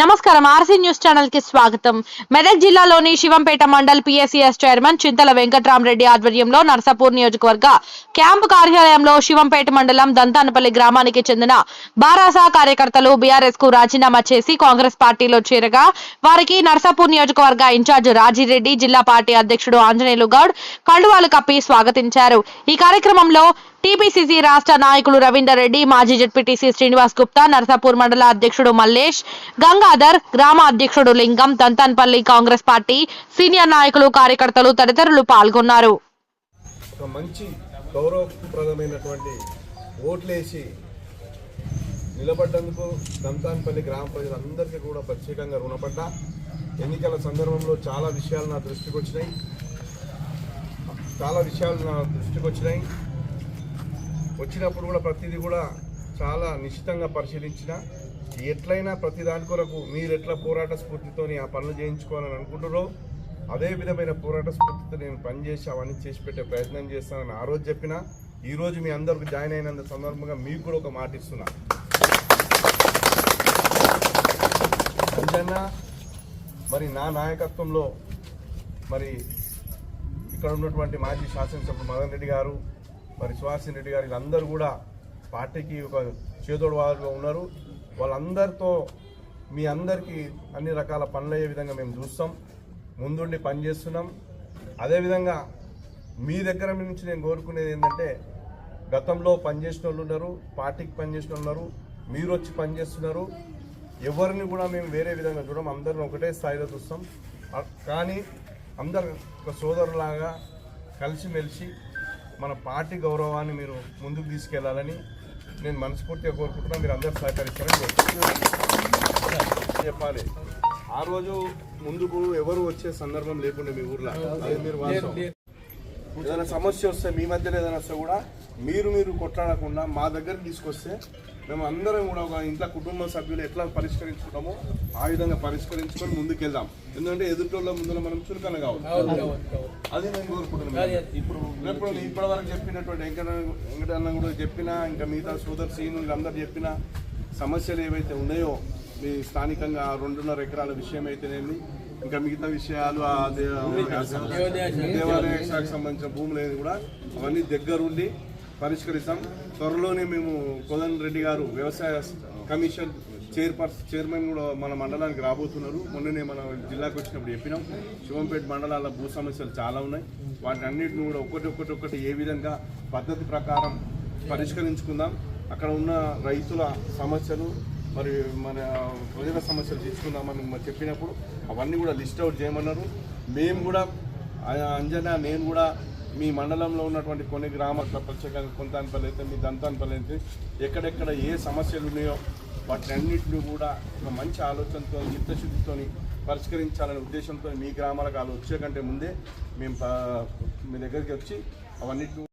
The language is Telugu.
నమస్కారం. ఆర్సీ న్యూస్ ఛానల్కి స్వాగతం. మెదక్ జిల్లాలోని శివంపేట మండల్ పిఎస్సిఎస్ చైర్మన్ చింతల వెంకట్రామరెడ్డి ఆధ్వర్యంలో నర్సాపూర్ నియోజకవర్గ క్యాంపు కార్యాలయంలో శివంపేట మండలం దంతానపల్లి గ్రామానికి చెందిన బారాసా కార్యకర్తలు బీఆర్ఎస్కు రాజీనామా చేసి కాంగ్రెస్ పార్టీలో చేరగా వారికి నర్సాపూర్ నియోజకవర్గ ఇన్ఛార్జ్ రాజిరెడ్డి జిల్లా పార్టీ అధ్యక్షుడు ఆంజనేయులు గౌడ్ కండువాలు కప్పి స్వాగతించారు. ఈ కార్యక్రమంలో టీపీసీసీ రాష్ట్ర నాయకులు రవీందర్ రెడ్డి మాజీ జడ్పీటీసీ శ్రీనివాస్ గుప్తా నర్సాపూర్ మండల అధ్యక్షుడు మల్లేష్ గంగాధర్ గ్రామ అధ్యక్షుడు లింగం తంతన్పల్లి కాంగ్రెస్ పార్టీ సీనియర్ నాయకులు కార్యకర్తలు తదితరులు పాల్గొన్నారు. మంచి గౌరవప్రదమైనటువంటి ఓట్లేసి నిలబడ్డందుకు దంతాన్పల్లి గ్రామ ప్రజలందరికీ కూడా ప్రత్యేకంగా రుణపడ్డా. ఎన్నికల సందర్భంలో చాలా విషయాలు నా దృష్టికి వచ్చినాయి. చాలా విషయాలు నా దృష్టికి వచ్చినాయి. వచ్చినప్పుడు కూడా ప్రతిదీ కూడా చాలా నిశ్చితంగా పరిశీలించిన ఎట్లయినా ప్రతి దాని కొరకు మీరు ఎట్లా పోరాట స్ఫూర్తితోని ఆ పనులు చేయించుకోవాలని అనుకుంటున్నారో అదే విధమైన పోరాట స్ఫూర్తితో నేను పనిచేసి అవన్నీ చేసి పెట్టే ప్రయత్నం చేస్తానని ఆ రోజు చెప్పిన ఈరోజు మీ అందరికి జాయిన్ అయినంత సందర్భంగా మీకు కూడా ఒక మాట ఇస్తున్నా. అంజన్న మరి నా నాయకత్వంలో మరి ఇక్కడ ఉన్నటువంటి మాజీ శాసనసభ మదన్ రెడ్డి గారు మరి సుహాసిన్ రెడ్డి గారు వీళ్ళందరూ కూడా పార్టీకి ఒక చేదోడు వారుగా ఉన్నారు. వాళ్ళందరితో మీ అందరికీ అన్ని రకాల పనులు అయ్యే విధంగా మేము చూస్తాం. ముందుండి పనిచేస్తున్నాం. అదేవిధంగా మీ దగ్గర నుంచి నేను కోరుకునేది ఏంటంటే గతంలో పనిచేసిన వాళ్ళు ఉన్నారు పార్టీకి పనిచేసిన ఉన్నారు మీరు వచ్చి పనిచేస్తున్నారు. ఎవరిని కూడా మేము వేరే విధంగా చూడం అందరం ఒకటే స్థాయిలో చూస్తాం. కానీ అందరు ఒక సోదరులాగా కలిసిమెలిసి మన పార్టీ గౌరవాన్ని మీరు ముందుకు తీసుకెళ్ళాలని నేను మనస్ఫూర్తిగా కోరుకుంటున్నా. మీరు అందరు సహకరిస్తారని చెప్పాలి. ఆ రోజు ముందుకు ఎవరు వచ్చే సందర్భం లేకుండా మీ ఊర్లో? మీరు ఏదైనా సమస్య వస్తే మీ మధ్యలో ఏదైనా వస్తే కూడా మీరు మీరు కొట్లాడకుండా మా దగ్గర తీసుకొస్తే మేము అందరం కూడా ఒక ఇంట్లో కుటుంబ సభ్యులు ఎట్లా పరిష్కరించుకుంటామో ఆ విధంగా పరిష్కరించుకొని ముందుకెళ్దాం. ఎందుకంటే ఎదుటోళ్ళ ముందు మనం చురుకన కావాలి. అది నేను కోరుకుంటున్నాను. ఇప్పుడు రేపు ఇప్పటి వరకు చెప్పినటువంటి వెంకట వెంకటన్న కూడా చెప్పినా ఇంకా మిగతా సోదర్ సీను వీళ్ళందరూ చెప్పిన సమస్యలు ఏవైతే ఉన్నాయో మీ స్థానికంగా ఆ రెండున్నర ఎకరాల విషయం అయితేనేమి ఇంకా మిగతా విషయాలు ఆ దేవాలయ శాఖకు సంబంధించిన భూములు అనేది కూడా అవన్నీ దగ్గరుండి పరిష్కరిస్తాం. త్వరలోనే మేము కోదన్ రెడ్డి గారు వ్యవసాయ కమిషన్ చైర్పర్సన్ చైర్మన్ కూడా మన మండలానికి రాబోతున్నారు. మొన్ననే మన జిల్లాకు వచ్చినప్పుడు చెప్పినాం. శివంపేట మండలాల భూ సమస్యలు చాలా ఉన్నాయి. వాటి అన్నింటిని కూడా ఒకటి ఒకటి ఒకటి ఏ విధంగా పద్ధతి ప్రకారం పరిష్కరించుకుందాం. అక్కడ ఉన్న రైతుల సమస్యలు మరి మన ప్రజల సమస్యలు తీసుకుందామని చెప్పినప్పుడు అవన్నీ కూడా లిస్ట్ అవుట్ చేయమన్నారు. మేము కూడా ఆ- అంజనా నేను కూడా మీ మండలంలో ఉన్నటువంటి కొన్ని గ్రామాల ప్రత్యేకంగా కొంత అయితే మీ దంతాన్పల్లి అయితే ఎక్కడెక్కడ ఏ సమస్యలు ఉన్నాయో వాటినన్నింటినీ కూడా ఒక మంచి ఆలోచనతో చిత్తశుద్ధితో పరిష్కరించాలనే ఉద్దేశంతో మీ గ్రామాలకు వాళ్ళు వచ్చే కంటే ముందే మేము మీ దగ్గరికి వచ్చి అవన్నిటిని